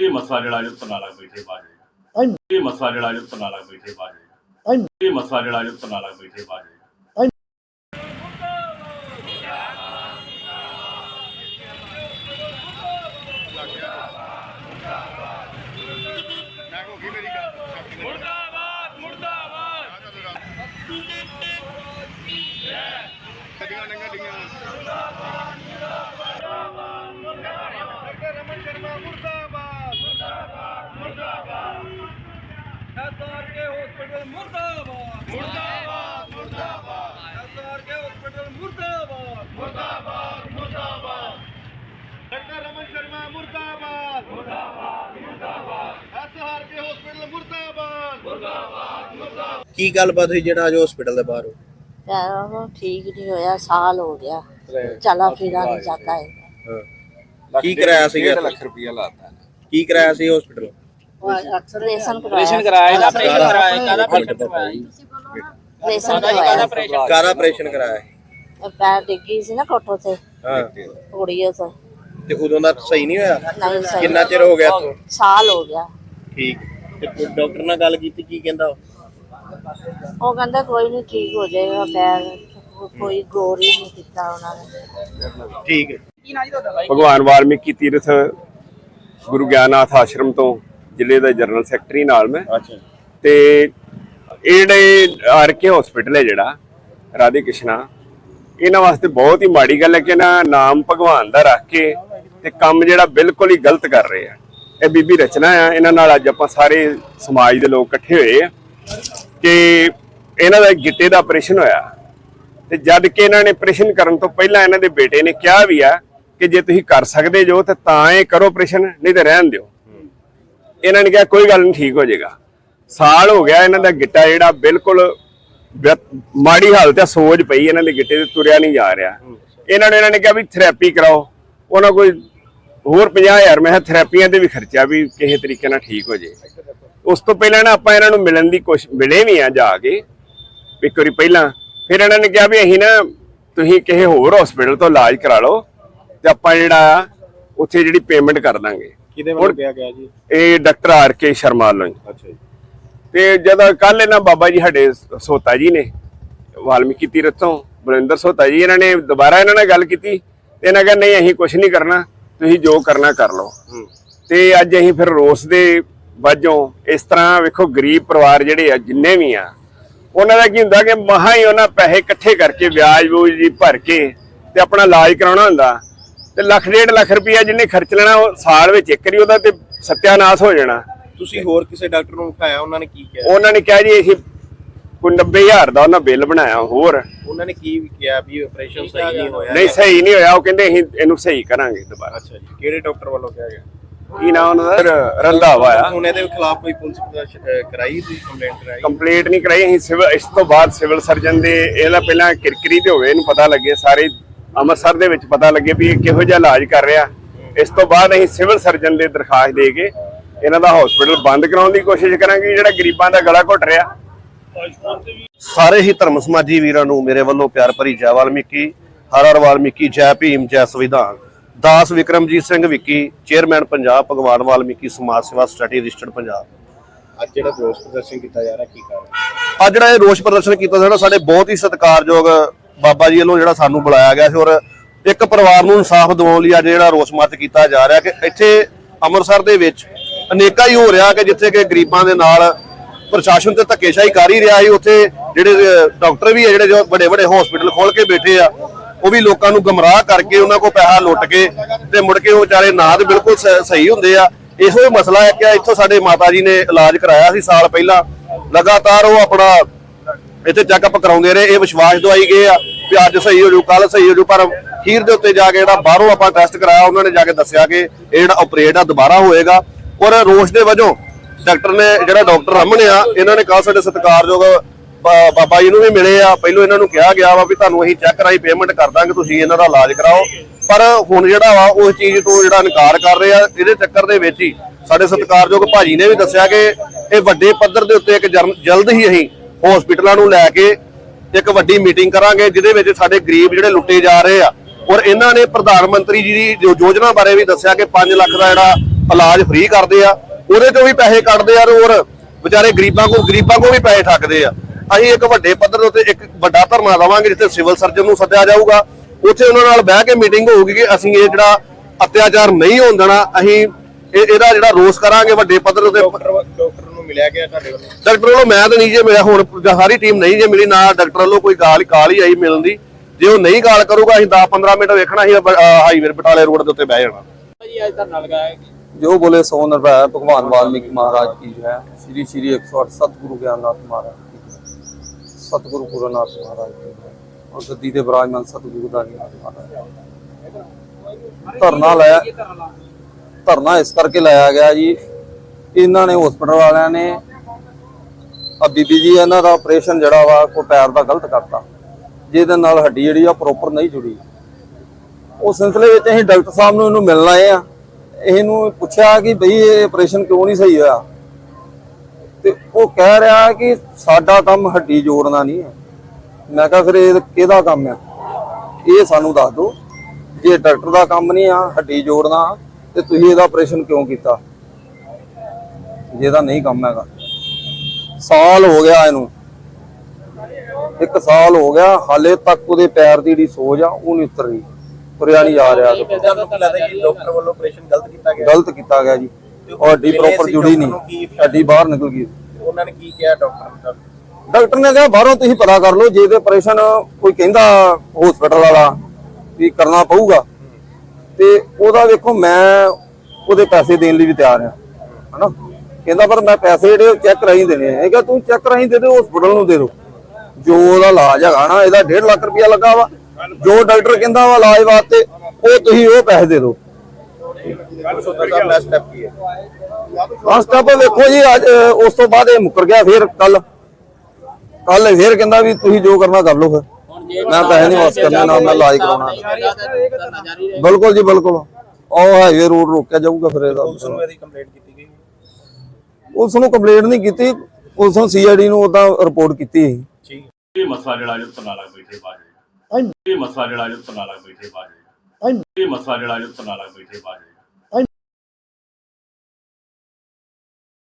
ਇਹ ਮਸਲਾ ਜਿਹੜਾ ਜੋ ਤਨਾਲਾ ਬੈਠੇ ਬਾਜੇ। ਇਹ ਮਸਲਾ ਜਿਹੜਾ ਜੋ ਤਨਾਲਾ ਬੈਠੇ ਬਾਜੇ। ਇਹ ਮਸਲਾ ਜਿਹੜਾ ਜੋ ਤਨਾਲਾ ਬੈਠੇ ਬਾਜੇ ਮੁਰਦਾਬਾਦ ਮੁਰਦਾਬਾਦ ਰਮਨ ਸ਼ਰਮਾ ਮੁਰਦਾਬਾਦ ਐਸਆਰ ਕੇ ਹਸਪੀਟਲ ਮੁਰਦਾਬਾਦ ਮੁਰਦਾਬਾਦ ਮੁਰਦਾਬਾਦ ਐਸਆਰ ਕੇ ਹਸਪੀਟਲ ਮੁਰਦਾਬਾਦ ਮੁਰਦਾਬਾਦ ਮੁਰਦਾਬਾਦ ਡਾਕਟਰ ਰਮਨ ਸ਼ਰਮਾ ਮੁਰਦਾਬਾਦ ਮੁਰਦਾਬਾਦ ਮੁਰਦਾਬਾਦ ਐਸਆਰ ਕੇ ਹਸਪੀਟਲ ਮੁਰਦਾਬਾਦ ਕੀ ਗੱਲਬਾਤ ਹੋਈ ਜਿਹੜਾ ਅੱਜ ਹਸਪੀਟਲ ਦੇ ਬਾਹਰ ਹੋ? ਉਹਨੂੰ ਠੀਕ ਨਹੀਂ ਹੋਇਆ ਸਾਲ ਹੋ ਗਿਆ। ਚਲਾ ਫਿਰਾ ਨਹੀਂ ਜਾਂਦਾ ਹੈ। ਕੀ ਕਰਾਇਆ ਸੀਗਾ ਲੱਖ ਰੁਪਇਆ ਲਾਤਾ। ਕੀ ਕਰਾਇਆ ਸੀ ਹਸਪੀਟਲ ਆਪਰੇਸ਼ਨ ਆਪਰੇਸ਼ਨ ਕਰਾਇਆ ਕਰਾਇਆ ਇਹਦਾ ਆਪਰੇਸ਼ਨ ਕਰਾਇਆ ਕਾਹਦਾ ਆਪਰੇਸ਼ਨ ਕਰਵਾਇਆ ਜੀ? ਆਪਰੇਸ਼ਨ ਜੀ ਕਾਹਦਾ ਕਰਾਇਆ ਆਪਰੇਸ਼ਨ ਕਾਹਦਾ ਆਪਰੇਸ਼ਨ ਕਰਾਇਆ? ਹੈ? ਇਹ ਪੈਰ ਡਿੱਗੀ ਸੀ ਨਾ ਕੋਠੋ ਤੇ। ਹਾਂ। ਕੁੜੀਏ ਤੋਂ ਤੇ ਉਦੋਂ ਦਾ ਸਹੀ ਨਹੀਂ ਹੋਇਆ? ਨਹੀਂ ਸਹੀ ਕਿੰਨਾ ਚਿਰ ਹੋ ਗਿਆ ਤੋਂ ਸਾਲ ਹੋ ਗਿਆ। ਠੀਕ। ਤੇ ਕੋਈ ਡਾਕਟਰ ਨਾਲ ਗੱਲ ਕੀਤੀ ਕੀ ਕਹਿੰਦਾ ਉਹ? ਉਹ ਕਹਿੰਦਾ ਕੋਈ ਨਹੀਂ ਠੀਕ ਹੋ ਜਾਏਗਾ ਪੈਰ ਕੋਈ ਗੌਰ ਹੀ ਨਹੀਂ ਕੀਤਾ ਉਹਨਾਂ ਨੇ। ਠੀਕ ਹੈ। ਭਗਵਾਨ ਵਾਲਮੀਕੀ ਤੀਰਥ ਗੁਰੂ ਗਿਆਨਨਾਥ ਆਸ਼ਰਮ ਤੋਂ ਜ਼ਿਲ੍ਹੇ ਦਾ ਜਨਰਲ ਸੈਕਟਰੀ ਨਾਲ ਮੈਂ। ਅੱਛਾ। ਤੇ ਇਹ ਜਿਹੜੇ ਆਰਕੇ ਹਸਪੀਟਲ ਹੈ ਜਿਹੜਾ ਰਾਧੇ ਕ੍ਰਿਸ਼ਨਾ ਇਹਨਾਂ ਵਾਸਤੇ ਬਹੁਤ ਹੀ ਮਾੜੀ ਗੱਲ ਹੈ ਕਿ ਨਾ ਨਾਮ ਭਗਵਾਨ ਦਾ ਰੱਖ ਕੇ ਤੇ ਕੰਮ ਜਿਹੜਾ ਬਿਲਕੁਲ ਹੀ ਗਲਤ ਕਰ ਰਹੇ ਆ। ਇਹ ਬੀਬੀ ਰਚਨਾ ਆ ਇਹਨਾਂ ਨਾਲ ਅੱਜ ਆਪਾਂ ਸਾਰੇ ਸਮਾਜ ਦੇ ਲੋਕ ਇਕੱਠੇ ਹੋਏ ਆ ਕਿ ਇਹਨਾਂ ਦਾ ਗਿੱਟੇ ਦਾ ਆਪਰੇਸ਼ਨ ਹੋਇਆ। ਤੇ ਜਦ ਕਿ ਇਹਨਾਂ ਨੇ ਆਪਰੇਸ਼ਨ ਕਰਨ ਤੋਂ ਪਹਿਲਾਂ ਇਹਨਾਂ ਦੇ ਬੇਟੇ ਨੇ ਕਿਹਾ ਵੀ ਆ ਕਿ ਜੇ ਤੁਸੀਂ ਕਰ ਸਕਦੇ ਜੋ ਤੇ ਤਾਂ ਇਹ ਕਰੋ ਆਪਰੇਸ਼ਨ ਨਹੀਂ ਤੇ ਰਹਿਣ ਦਿਓ। ਇਹਨਾਂ ਨੇ ਕਿਹਾ, ਕੋਈ ਗੱਲ ਨਹੀਂ, ਠੀਕ ਹੋ ਜਾਏਗਾ। ਸਾਲ ਹੋ ਗਿਆ ਇਹਨਾਂ ਦਾ ਗਿੱਟਾ ਜਿਹੜਾ ਬਿਲਕੁਲ ਮਾੜੀ ਹਾਲਤ ਹੈ ਸੋਜ ਪਈ ਇਹਨਾਂ ਦੇ ਗਿੱਟੇ ਤੇ, ਤੁਰਿਆ ਨਹੀਂ ਜਾ ਰਿਹਾ। ਇਹਨਾਂ ਨੇ ਇਹਨਾਂ ਨੇ ਕਿਹਾ ਵੀ ਥੈਰੇਪੀ ਕਰਾਓ। ਉਹਨਾਂ ਕੋਈ ਹੋਰ 50000 ਮੈਂ ਕਿਹਾ ਥੈਰੇਪੀਆਂ ਤੇ ਵੀ ਖਰਚਿਆ ਵੀ ਕਿਸੇ ਤਰੀਕੇ ਨਾਲ ਠੀਕ ਹੋ ਜੇ। ਉਸ ਤੋਂ ਪਹਿਲਾਂ ਨਾ ਆਪਾਂ ਇਹਨਾਂ ਨੂੰ ਮਿਲਣ ਦੀ ਕੋਸ਼ਿਸ਼ ਮਿਲੇ ਵੀ ਆ ਜਾ ਕੇ। ਇੱਕ ਵਾਰੀ ਪਹਿਲਾਂ, ਫਿਰ ਇਹਨਾਂ ਨੇ ਕਿਹਾ ਵੀ ਅਸੀਂ ਨਾ, ਤੁਸੀਂ ਕਿਸੇ ਹੋਰ ਹਸਪੀਟਲ ਤੋਂ ਇਲਾਜ ਕਰਾ ਲਓ ਤੇ ਆਪਾਂ ਜਿਹੜਾ ਉੱਥੇ ਜਿਹੜੀ ਪੇਮੈਂਟ ਕਰ ਦਾਂਗੇ। ਕਿਹਦੇ ਵੱਲੋਂ ਕਿਹਾ ਗਿਆ ਜੀ? ਇਹ ਡਾਕਟਰ ਆਰ ਕੇ ਸ਼ਰਮਾ ਵੱਲੋਂ ਹੀ ਅੱਛਾ ਜੀ। ਤੇ ਜਦੋਂ ਕੱਲ ਇਹਨਾਂ ਬਾਬਾ ਜੀ ਸਾਡੇ ਸੋਤਾ ਜੀ ਨੇ ਵਾਲਮੀਕੀ ਤੀਰਥ ਬਰਿੰਦਰ ਸੋਤਾ ਜੀ ਇਹਨਾਂ ਨੇ ਦੁਬਾਰਾ ਇਹਨਾਂ ਨਾਲ ਗੱਲ ਕੀਤੀ ਤੇ ਇਹਨਾਂ ਕਹਿੰਦੇ ਨਹੀਂ ਅਸੀਂ ਕੁਝ ਨਹੀਂ ਕਰਨਾ ਤੁਸੀਂ ਜੋ ਕਰਨਾ ਕਰ ਲਓ। ਤੇ ਅੱਜ ਅਸੀਂ ਫਿਰ ਰੋਸ ਦੇ ਵਜੋਂ ਇਸ ਤਰ੍ਹਾਂ ਵੇਖੋ ਗਰੀਬ ਪਰਿਵਾਰ ਜਿਹੜੇ ਆ ਜਿੰਨੇ ਵੀ ਆ ਉਹਨਾਂ ਦਾ ਕੀ ਹੁੰਦਾ ਕਿ ਮਹਾ ਹੀ ਉਹਨਾਂ ਪੈਸੇ ਇਕੱਠੇ ਕਰਕੇ ਵਿਆਜ ਬੂਜ ਜੀ ਭਰ ਕੇ ਤੇ ਆਪਣਾ ਇਲਾਜ ਕਰਾਉਣਾ ਹੁੰਦਾ। ਤੇ ਲੱਖ ਡੇਢ ਲੱਖ ਰੁਪਇਆ ਜਿਹਨੇ ਖਰਚ ਲੈਣਾ ਉਹ ਸਾਲ ਵਿੱਚ ਇੱਕ ਵਾਰੀ ਉਹਦਾ ਤੇ ਸਤਿਆਨਾਸ਼ ਹੋ ਜਾਣਾ। ਤੁਸੀਂ ਹੋਰ ਕਿਸੇ ਡਾਕਟਰ ਨੂੰ ਵਿਖਾਇਆ ਉਹਨਾਂ ਨੇ ਕੀ ਕਿਹਾ? ਉਹਨਾਂ ਨੇ ਕਿਹਾ ਜੀ ਅਸੀਂ ਕੋਈ 90000 ਦਾ ਉਹਨਾਂ ਬਿੱਲ ਬਣਾਇਆ ਹੋਰ। ਉਹਨਾਂ ਨੇ ਕੀ ਕਿਹਾ ਵੀ ਆਪਰੇਸ਼ਨ ਸਹੀ ਨਹੀਂ ਹੋਇਆ? ਨਹੀਂ ਸਹੀ ਨਹੀਂ ਹੋਇਆ ਉਹ ਕਹਿੰਦੇ ਅਸੀਂ ਇਹਨੂੰ ਸਹੀ ਕਰਾਂਗੇ ਦੁਬਾਰਾ। ਅੱਛਾ ਜੀ ਕਿਹੜੇ ਡਾਕਟਰ ਵੱਲੋਂ ਕਿਹਾ ਗਿਆ? ਕੀ ਨਾਮ ਉਹਨਾਂ ਦਾ? ਰੰਧਾਵਾ ਆ। ਹੁਣ ਇਹਦੇ ਖਿਲਾਫ ਕੋਈ ਪੁਲਿਸ ਕਰਾਈ ਤੁਸੀਂ ਕੰਪਲੇਂਟ ਕਰਾਈ? ਕੰਪਲੀਟ ਨਹੀਂ ਕਰਾਈ ਅਸੀਂ ਸਿਵਲ ਇਸ ਤੋਂ ਬਾਅਦ ਸਿਵਲ ਸਰਜਨ ਦੇ ਇਹਦਾ ਪਹਿਲਾਂ ਕਿਰਕਰੀ ਤੇ ਹੋਵੇ ਇਹਨੂੰ ਪਤਾ ਲੱਗੇ ਸਾਰੇ ਅੰਮ੍ਰਿਤਸਰ ਦੇ ਵਿੱਚ ਪਤਾ ਲੱਗੇ ਵੀ ਇਹ ਕਿਹੋ ਜਿਹਾ ਇਲਾਜ ਕਰ ਰਿਹਾ। ਇਸ ਤੋਂ ਬਾਅਦ ਅਸੀਂ ਸਿਵਲ ਸਰਜਨ ਦੇ ਦਰਖਾਸਤ ਦੇ ਕੇ ਇਹਨਾਂ ਦਾ ਹਸਪੀਟਲ ਬੰਦ ਕਰਾਉਣ ਦੀ ਕੋਸ਼ਿਸ਼ ਕਰਾਂਗੇ ਜਿਹੜਾ ਗਰੀਬਾਂ ਦਾ ਗਲਾ ਘੁੱਟ ਰਿਹਾ। ਸਾਰੇ ਹੀ ਧਰਮ ਸਮਾਜੀ ਵੀਰਾਂ ਨੂੰ ਮੇਰੇ ਵੱਲੋਂ ਪਿਆਰ ਭਰੀ ਜੈ ਵਾਲਮੀਕੀ ਹਰ ਹਰ ਵਾਲਮੀਕੀ ਜੈ ਭੀਮ ਜੈ ਸੰਵਿਧਾਨ। ਦਾਸ ਵਿਕਰਮਜੀਤ ਸਿੰਘ ਵਿੱਕੀ ਚੇਅਰਮੈਨ ਪੰਜਾਬ ਭਗਵਾਨ ਵਾਲਮੀਕੀ ਸਮਾਜ ਸੇਵਾ ਸੋਸਾਇਟੀ ਰਜਿਸਟਰਡ ਪੰਜਾਬ। ਅੱਜ ਜਿਹੜਾ ਰੋਸ ਪ੍ਰਦਰਸ਼ਨ ਕੀਤਾ ਜਾ ਰਿਹਾ ਕੀ ਕਾਰਨ? ਅੱਜ ਜਿਹੜਾ ਇਹ ਰੋਸ ਪ੍ਰਦਰਸ਼ਨ ਕੀਤਾ ਜਿਹੜਾ ਸਾਡੇ ਬਹੁਤ ਹੀ ਸਤਿਕਾਰਯੋਗ ਬਾਬਾ ਜੀ ਵੱਲੋਂ ਜਿਹੜਾ ਸਾਨੂੰ ਬੁਲਾਇਆ ਗਿਆ ਸੀ ਔਰ ਇੱਕ ਪਰਿਵਾਰ ਨੂੰ ਇਨਸਾਫ ਦਿਵਾਉਣ ਲਈ ਅੱਜ ਜਿਹੜਾ ਰੋਸ ਮਾਰਚ ਕੀਤਾ ਜਾ ਰਿਹਾ ਕਿ ਇੱਥੇ ਅੰਮ੍ਰਿਤਸਰ ਦੇ ਵਿੱਚ ਅਨੇਕਾਂ ਹੀ ਹੋ ਰਿਹਾ ਕਿ ਜਿੱਥੇ ਕਿ ਗਰੀਬਾਂ ਦੇ ਨਾਲ ਪ੍ਰਸ਼ਾਸਨ ਤੇ ਧੱਕੇਸ਼ਾਹੀ ਕਰ ਹੀ ਰਿਹਾ ਸੀ, ਉੱਥੇ ਜਿਹੜੇ ਡਾਕਟਰ ਵੀ ਆ ਜਿਹੜੇ ਵੱਡੇ ਵੱਡੇ ਹਸਪੀਟਲ ਖੋਲ ਕੇ ਬੈਠੇ ਆ, ਉਹ ਵੀ ਲੋਕਾਂ ਨੂੰ ਗਮਰਾਹ ਕਰਕੇ ਉਹਨਾਂ ਕੋਲ ਪੈਸਾ ਲੁੱਟ ਕੇ ਤੇ ਮੁੜ ਕੇ ਉਹ ਵਿਚਾਰੇ ਨਾ ਤੇ ਬਿਲਕੁਲ ਸ- ਸਹੀ ਹੁੰਦੇ ਆ। ਇਹੋ ਹੀ ਮਸਲਾ ਹੈ ਕਿ ਇੱਥੋਂ ਸਾਡੇ ਮਾਤਾ ਜੀ ਨੇ ਇਲਾਜ ਕਰਾਇਆ ਸੀ ਸਾਲ ਪਹਿਲਾਂ। ਲਗਾਤਾਰ ਉਹ ਆਪਣਾ ਇੱਥੇ ਚੈੱਕਅਪ ਕਰਾਉਂਦੇ ਰਹੇ, ਇਹ ਵਿਸ਼ਵਾਸ ਦਵਾਈ ਗਏ ਆ ਵੀ ਅੱਜ ਸਹੀ ਹੋ ਜੂ ਕੱਲ ਸਹੀ ਹੋ ਜੂ ਪਰ ਖੀਰ ਦੇ ਉੱਤੇ ਜਾ ਕੇ ਜਿਹੜਾ ਬਾਹਰੋਂ ਆਪਾਂ ਟੈਸਟ ਕਰਾਇਆ, ਉਹਨਾਂ ਨੇ ਜਾ ਕੇ ਦੱਸਿਆ ਕਿ ਇਹ ਜਿਹੜਾ ਆਪਰੇਟ ਆ, ਦੁਬਾਰਾ ਹੋਏਗਾ। ਔਰ ਰੋਸ਼ ਦੇ ਵਜੋਂ ਡਾਕਟਰ ਨੇ ਜਿਹੜਾ ਡਾਕਟਰ ਰਮਨ ਆ, ਇਹਨਾਂ ਨੇ ਕਾਹ ਸਾਡੇ ਸਤਿਕਾਰਯੋਗ ਬਾਬਾ ਜੀ ਨੂੰ ਵੀ ਮਿਲੇ ਆ। ਪਹਿਲੋਂ ਇਹਨਾਂ ਨੂੰ ਕਿਹਾ ਗਿਆ ਵਾ ਵੀ ਤੁਹਾਨੂੰ ਅਸੀਂ ਚੈੱਕ ਰਾਈ ਪੇਮੈਂਟ ਕਰ ਦਾਂਗੇ, ਤੁਸੀਂ ਇਹਨਾਂ ਦਾ ਇਲਾਜ ਕਰਾਓ। ਪਰ ਹੁਣ ਜਿਹੜਾ ਵਾ ਉਸ ਚੀਜ਼ ਤੋਂ ਜਿਹੜਾ ਇਨਕਾਰ ਕਰ ਰਹੇ ਆ, ਇਹਦੇ ਚੱਕਰ ਦੇ ਵਿੱਚ ਹੀ ਸਾਡੇ ਸਤਿਕਾਰਯੋਗ ਭਾਜੀ ਨੇ ਵੀ ਦੱਸਿਆ ਕਿ ਇਹ ਵੱਡੇ ਪੱਧਰ ਦੇ ਉੱਤੇ ਇੱਕ ਜਰ- ਜਲਦ ਹੀ ਅਸੀਂ ਹਸਪੀਟਲਾਂ ਨੂੰ ਲੈ ਕੇ ਇੱਕ ਵੱਡੀ ਮੀਟਿੰਗ ਕਰਾਂਗੇ, ਜਿਹਦੇ ਵਿੱਚ ਸਾਡੇ ਗਰੀਬ ਜਿਹੜੇ ਲੁੱਟੇ ਜਾ ਰਹੇ ਆ। ਔਰ ਇਹਨਾਂ ਨੇ ਪ੍ਰਧਾਨ ਮੰਤਰੀ ਜੀ ਦੀ ਯੋਜਨਾ ਬਾਰੇ ਵੀ ਦੱਸਿਆ ਕਿ 5 ਲੱਖ ਦਾ ਜਿਹੜਾ ਇਲਾਜ ਫ੍ਰੀ ਕਰਦੇ ਆ, ਉਹਦੇ ਚੋਂ ਵੀ ਪੈਸੇ ਕੱਢਦੇ ਆ ਤੇ ਵਿਚਾਰੇ ਗਰੀਬਾਂ ਕੋ ਗਰੀਬਾਂ ਕੋ ਵੀ ਪੈਸੇ ਠੱਗਦੇ ਆ। ਅਸੀਂ ਇੱਕ ਵੱਡੇ ਪੱਧਰ ਉੱਤੇ ਇੱਕ ਵੱਡਾ ਧਰਨਾ ਦੇਵਾਂਗੇ, ਜਿੱਥੇ ਸਿਵਲ ਸਰਜਨ ਨੂੰ ਸੱਦਿਆ ਜਾਊਗਾ। ਉੱਥੇ ਉਹਨਾਂ ਨਾਲ ਬਹਿ ਕੇ ਮੀਟਿੰਗ ਹੋਊਗੀ ਕਿ ਅਸੀਂ ਇਹ ਜਿਹੜਾ ਅਤਿਆਚਾਰ ਨਹੀਂ ਹੋਣ ਦੇਣਾ, ਅਸੀਂ ਇਹ ਇਹਦਾ ਜਿਹੜਾ ਰੋਸ ਕਰਾਂਗੇ ਵੱਡੇ ਪੱਧਰ ਉੱਤੇ। ਡਾਕਟਰ ਮਿਲਿਆ ਗਿਆ ਤੁਹਾਡੇ ਵੱਲੋਂ? ਡਾਕਟਰ ਵੱਲੋਂ ਮੈਂ ਤਾਂ ਨਹੀਂ ਜੇ ਮਿਲਿਆ ਹੁਣ ਸਾਰੀ ਟੀਮ ਨਹੀਂ ਜੇ ਮਿਲੀ ਨਾ ਡਾਕਟਰ ਵੱਲੋਂ ਕੋਈ ਗਾਲ ਕਾਲ ਹੀ ਆਈ ਮਿਲਣ ਦੀ। ਜੇ ਉਹ ਨਹੀਂ ਗਾਲ ਕਰੂਗਾ ਅਸੀਂ 10 15 ਮਿੰਟ ਵੇਖਣਾ ਸੀ ਹਾਈਵੇ ਬਟਾਲੇ ਰੋਡ ਦੇ ਉੱਤੇ ਬਹਿ ਜਾਣਾ। ਜੀ ਅੱਜ ਧਰਨਾ ਲਗਾਇਆ ਜੋ ਬੋਲੇ ਸੋ ਨਿਰਭੈ ਭਗਵਾਨ ਵਾਲਮੀਕ ਮਹਾਰਾਜ ਕੀ ਹੈ ਸ੍ਰੀ ਸ੍ਰੀ 108 ਸਤਿਗੁਰੂ ਗਿਆਨਨਾਥ ਮਹਾਰਾਜ ਕੀ ਸਤਿਗੁਰੂ ਗੁਰਨਾਥ ਮਹਾਰਾਜ ਕੀ ਔਰ ਗੱਦੀ ਦੇ ਬਰਾਜਮਾਨ ਸਤਿਗੁਰੂ ਦਾ ਨਾਮ ਧਰਨਾ ਲਾਇਆ ਧਰਨਾ ਇਸ ਕਰਕੇ ਲਾਇਆ ਗਿਆ ਜੀ ਇਹਨਾਂ ਨੇ ਹਸਪੀਟਲ ਵਾਲਿਆਂ ਨੇ ਆ ਬੀਬੀ ਜੀ ਇਹਨਾਂ ਦਾ ਆਪਰੇਸ਼ਨ ਜਿਹੜਾ ਵਾ ਕੋ ਪੈਰ ਦਾ ਗਲਤ ਕਰਤਾ। ਜਿਹਦੇ ਨਾਲ ਹੱਡੀ ਜਿਹੜੀ ਆ ਪ੍ਰੋਪਰ ਨਹੀਂ ਜੁੜੀ। ਉਸ ਸਿਲਸਿਲੇ ਵਿੱਚ ਅਸੀਂ ਡਾਕਟਰ ਸਾਹਿਬ ਨੂੰ ਇਹਨੂੰ ਮਿਲਣ ਆਏ ਆ। ਇਹਨੂੰ ਪੁੱਛਿਆ ਕਿ ਬਈ ਇਹ ਆਪਰੇਸ਼ਨ ਕਿਉਂ ਨਹੀਂ ਸਹੀ ਹੋਇਆ? ਤੇ ਉਹ ਕਹਿ ਰਿਹਾ ਕਿ ਸਾਡਾ ਕੰਮ ਹੱਡੀ ਜੋੜਨਾ ਨਹੀਂ ਹੈ। ਮੈਂ ਕਿਹਾ, ਫਿਰ ਇਹ ਕਿਹਦਾ ਕੰਮ ਹੈ ਇਹ ਸਾਨੂੰ ਦੱਸ ਦਿਓ। ਜੇ ਡਾਕਟਰ ਦਾ ਕੰਮ ਨਹੀਂ ਆ, ਹੱਡੀ ਜੋੜਨਾ, ਤੇ ਤੁਸੀਂ ਇਹਦਾ ਆਪਰੇਸ਼ਨ ਕਿਉਂ ਕੀਤਾ? ਜਿਹਦਾ ਨਹੀਂ ਕੰਮ ਹੈਗਾ। ਸਾਲ ਹੋ ਗਿਆ ਇਹਨੂੰ। ਇੱਕ ਸਾਲ ਹੋ ਗਿਆ ਹਾਲੇ ਤੱਕ ਉਹਦੇ ਪੈਰ ਦੀ ਜਿਹੜੀ ਸੋਜ ਆ ਉਹ ਨਹੀਂ ਉਤਰ ਰਹੀ। ਤੁਰਿਆ ਨਹੀਂ ਜਾ ਰਿਹਾ ਡਾਕਟਰ ਵੱਲੋਂ ਆਪਰੇਸ਼ਨ ਗਲਤ ਕੀਤਾ ਗਿਆ? ਗਲਤ ਕੀਤਾ ਗਿਆ ਜੀ। ਹੱਡੀ ਮਿਲੇ ਪ੍ਰੋਪਰ ਜੁੜੀ ਨਹੀਂ। ਹੱਡੀ ਬਾਹਰ ਨਿਕਲ ਗਈ। ਉਹਨਾਂ ਨੇ ਕੀ ਕਿਹਾ ਡਾਕਟਰ? ਡਾਕਟਰ ਨੇ ਕਿਹਾ ਬਾਹਰੋਂ ਤੁਸੀਂ ਪਤਾ ਕਰ ਲਓ ਜੇ ਤੇ ਆਪਰੇਸ਼ਨ ਕੋਈ ਕਹਿੰਦਾ ਹਸਪੀਟਲ ਵਾਲਾ ਵੀ ਕਰਨਾ ਪਊਗਾ। ਤੇ ਉਹਦਾ ਵੇਖੋ ਮੈਂ ਉਹਦੇ ਪੈਸੇ ਦੇਣ ਲਈ ਵੀ ਤਿਆਰ ਆ ਹਨਾ? ਕਹਿੰਦਾ ਪਰ ਮੈਂ ਪੈਸੇ ਜਿਹੜੇ ਚੈੱਕ ਰਾਹੀਂ ਦੇਣੇ ਆ। ਇਹ ਤੂੰ ਚੈੱਕ ਰਾਹੀਂ ਦੇ ਦੇ ਹਸਪੀਟਲ ਨੂੰ ਦੇ ਦੋ। ਜੋ ਉਹਦਾ ਇਲਾਜ ਹੈਗਾ ਨਾ ਇਹਦਾ 1.5 ਲੱਖ ਰੁਪਇਆ ਲੱਗਾ ਵਾ। ਜੋ ਡਾਕਟਰ ਕਹਿੰਦਾ ਵਾ ਇਲਾਜ ਵਾਸਤੇ ਉਹ ਤੁਸੀਂ ਉਹ ਪੈਸੇ ਦੇ ਦਿਓ ਹੈ? ਸਟੈਪ ਵੇਖੋ ਜੀ ਅੱਜ ਉਸ ਤੋਂ ਬਾਅਦ ਇਹ ਮੁੱਕਰ ਗਿਆ ਫਿਰ ਕੱਲ। ਕੱਲ ਫਿਰ ਕਹਿੰਦਾ ਵੀ ਤੁਸੀਂ ਜੋ ਕਰਨਾ ਕਰ ਲਓ ਫਿਰ। ਮੈਂ ਪੈਸੇ ਨਹੀਂ ਵਾਪਸ ਕਰਨੇ ਨਾ ਮੈਂ ਇਲਾਜ ਕਰਾਉਣਾ। ਬਿਲਕੁਲ ਜੀ ਬਿਲਕੁਲ। ਉਹ ਹਾਈਵੇ ਰੋਡ ਰੋਕਿਆ ਜਾਊਗਾ ਫਿਰ ਇਹਦਾ ਪੁਲਿਸ ਨੂੰ ਇਹਦੀ ਕੰਪਲੇਂਟ ਕੀਤੀ ਗਈ ਉਸ ਨੂੰ ਕੰਪਲੇਂਟ ਨਹੀਂ ਕੀਤੀ, ਉਸ ਨੂੰ ਸੀਆਈਡੀ ਨੂੰ ਉਦਾਂ ਰਿਪੋਰਟ ਕੀਤੀ ਸੀ। ਇਹ ਮਸਲਾ ਜਿਹੜਾ ਜੋ ਤਨਾਲਾ ਬੈਠੇ ਬਾਜੇ ਇਹ ਮਸਲਾ ਜਿਹੜਾ ਜੋ ਤਨਾਲਾ ਬੈਠੇ ਬਾਜੇ ਇਹ ਮਸਲਾ ਜਿਹੜਾ ਜੋ ਤਨਾਲਾ ਬੈਠੇ ਬਾਜੇ